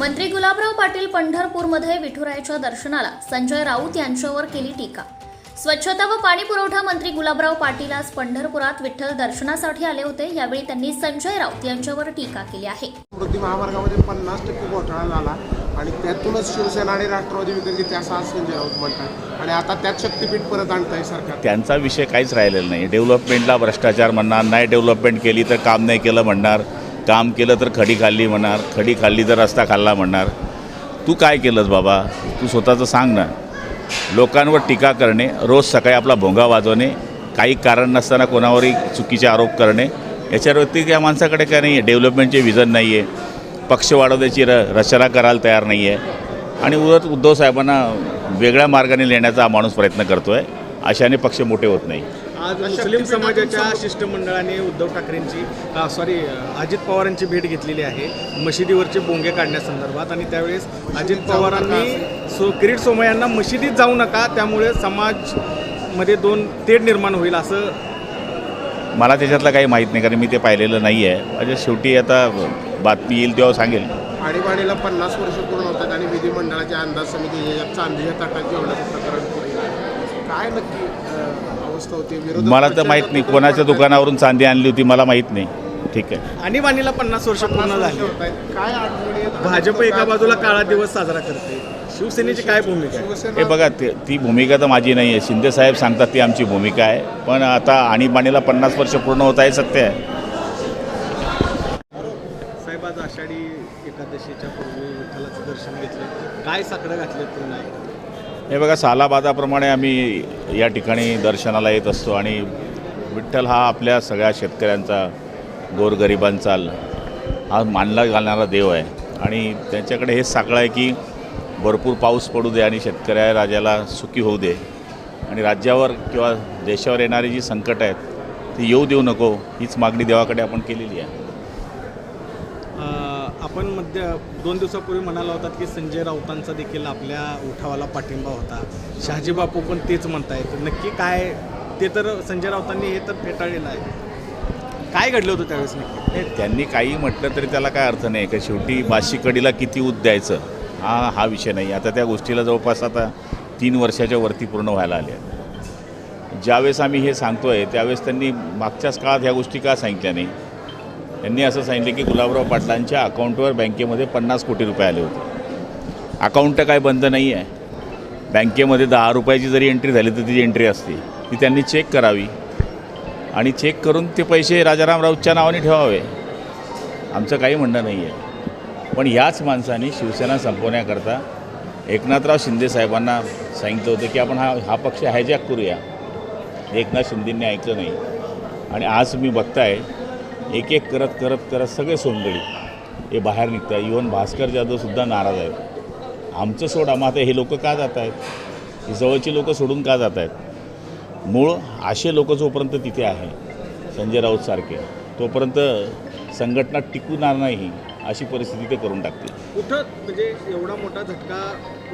मंत्री गुलाबराव पाटील पंढरपूरमध्ये विठुरायाच्या दर्शनाला संजय राऊत यांच्यावर केली टीका. स्वच्छता व पाणी पुरवठा मंत्री गुलाबराव पाटील आज पंढरपुरात विठ्ठल दर्शनासाठी आले होते. यावेळी त्यांनी संजय राऊत यांच्यावर टीका केली आहे. समृद्धी महामार्गामध्ये पन्नास टक्के घोटाळा झाला आणि त्यातूनच शिवसेना आणि राष्ट्रवादी विकत घेते असं आज संजय राऊत म्हणतात. आणि आता त्यात शक्तीपीठ परत आणताय सरकार. त्यांचा विषय काहीच राहिलेला नाही. डेव्हलपमेंटला भ्रष्टाचार म्हणणार नाही डेव्हलपमेंट केली तर काम नाही केलं म्हणणार. काम केलं तर खडी खाल्ली म्हणणार खडी खाल्ली तर रस्ता खाल्ला म्हणणार. तू काय केलंस बाबा? तू स्वतःचं सांग ना. लोकांवर टीका करणे रोज सकाळी आपला भोंगा वाजवणे काही कारण नसताना कोणावरही चुकीचे आरोप करणे याच्या व्यतिरिक्त या माणसाकडे काय नाही आहे डेव्हलपमेंटचे विजन नाही आहे पक्ष वाढवण्याची र रचना करायला तयार नाही आहे आणि उलट उद्धव साहेबांना वेगळ्या मार्गाने नेण्याचा हा माणूस प्रयत्न करतो आहे अशाने पक्ष मोठे होत नाही. आज मुस्लिम समाजाच्या शिष्टमंडळाने उद्धव ठाकरेंची सॉरी अजित पवारांची भेट घेतलेली आहे. मशिदीवरचे बोंगे काढण्यासंदर्भात आणि त्यावेळेस अजित पवारांनी सो किरीट सोमय्यांना मशिदीत जाऊ नका. त्यामुळे समाजमध्ये दोन तेढ निर्माण होईल असं मला त्याच्यातलं काही माहीत नाही कारण मी ते पाहिलेलं नाही आहे. म्हणजे शेवटी आता बातमी येईल तेव्हा सांगेल. आणीबाणीला पन्नास वर्ष पूर्ण होतात आणि विधिमंडळाच्या अंदाज समिती चांदीच्या ताटात जेवणाचं प्रकरण. काय नक्की? अवस्था होती विरोधक मला तर माहीत नाही. कोणाच्या. दुकानावरून चांदी आणली होती मला माहीत नाही. ठीक आहे. आणीबाणीला पन्नास वर्ष पूर्ण झाली. काय? भाजप एका बाजूला काळा दिवस साजरा करते. शिवसेनेची काय भूमिका आहे? हे बघा ते ती भूमिका तर माझी नाही आहे शिंदेसाहेब सांगतात ती आमची भूमिका आहे. पण आता आणीबाणीला पन्नास वर्ष पूर्ण होत आहे सत्य आहे. साहेब आज आषाढी एकादशीच्या पूर्वी विठ्ठलाचं दर्शन घेतलं. काय साकडं घातलं एकदा? हे बघा सालाबादाप्रमाणे आम्ही या ठिकाणी दर्शनाला येत असतो आणि विठ्ठल हा आपल्या सगळ्या शेतकऱ्यांचा गोरगरिबांचा हा मानला घालणारा देव आहे. आणि त्यांच्याकडे हेच साकडं आहे की भरपूर पाऊस पडू दे आणि शेतकऱ्या राजाला सुखी होऊ दे. आणि राज्यावर किंवा देशावर येणारी जी संकट आहेत ती येऊ देऊ नको हीच मागणी देवाकडे आपण केलेली आहे. आपण मध्य दोन दिवसापूर्वी म्हणाला होतात की संजय राऊतांचा देखील आपल्या उठावाला पाठिंबा होता. शहाजी बापू पण तेच म्हणतायत. नक्की काय ते तर संजय राऊतांनी हे तर फेटाळलेलं आहे. काय घडलं होतं त्यावेळेस नक्की? त्यांनी काही म्हटलं तरी त्याला काय अर्थ नाही का शेवटी बाशी कडीला किती ऊत द्यायचं? हा हा विषय नाही. आता त्या गोष्टीला जवळपास आता तीन वर्षाच्या वरती पूर्ण व्हायला आल्या ज्यावेळेस आम्ही हे सांगतो आहे त्यावेळेस त्यांनी मागच्याच काळात ह्या गोष्टी का सांगितल्या नाही? यांनी असं सांगितलं की गुलाबराव पाटलांच्या अकाउंटवर बँकेमध्ये पन्नास कोटी रुपये आले होते. अकाउंट काय बंद नाही आहे. बँकेमध्ये दहा रुपयाची जरी एंट्री झाली तर तिची एंट्री असते. ती त्यांनी चेक करावी. आणि चेक करून ते पैसे राजाराम राऊतच्या नावाने ठेवावे. आमचं काही म्हणणं नाही आहे. पण याच माणसाने शिवसेना संपवण्याकरता एकनाथराव शिंदे साहेबांना सांगितलं होतं की आपण हा हा पक्ष हायजॅक करूया. एकनाथ शिंदेंनी ऐकलं नाही. आणि आज मी बघताय एक एक करत करत करत सगळे सोंगडी हे बाहेर निघत आहे इवन भास्कर जाधवसुद्धा नाराज आहेत. आमचं सोडा मग आता हे लोक का जात आहेत ही जवळची लोकं सोडून का जात आहेत मूळ असे लोक जोपर्यंत तिथे आहे संजय राऊत सारखे तोपर्यंत संघटना टिकूणार नाही अशी परिस्थिती ते करून टाकतील. कुठं म्हणजे एवढा मोठा झटका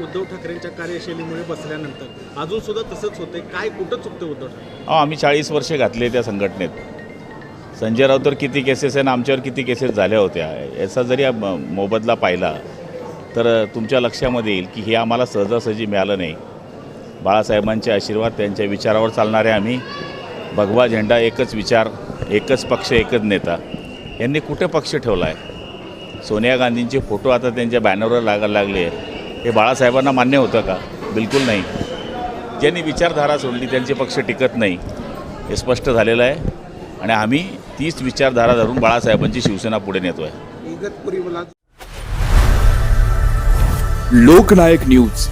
उद्धव ठाकरेंच्या कार्यशैलीमुळे बसल्यानंतर अजून सुद्धा तसंच होतंय. काय कुठं चुकतं उद्धव ठाकरे? आम्ही चाळीस वर्ष घातले त्या संघटनेत. संजय राऊतवर किती केसेस आहे आणि आमच्यावर किती केसेस झाल्या होत्या? याचा जरी म- मोबदला पाहिला तर तुमच्या लक्षामध्ये येईल की हे आम्हाला सहजासहजी मिळालं नाही. बाळासाहेबांचे आशीर्वाद त्यांच्या विचारावर चालणारे आम्ही. भगवा झेंडा एकच विचार एकच पक्ष एकच नेता. यांनी कुठे पक्ष ठेवला आहे सोनिया गांधींचे फोटो आता त्यांच्या बॅनरवर लागायला लागले हे बाळासाहेबांना मान्य होतं का? बिलकुल नाही. ज्यांनी विचारधारा सोडली त्यांचे पक्ष टिकत नाही. हे स्पष्ट झालेलं आहे. आणि आम्ही तीच विचारधारा धरून बाळासाहेबांची शिवसेना पुढे नेतो आहे इगतपुरी मुलात लोकनायक न्यूज.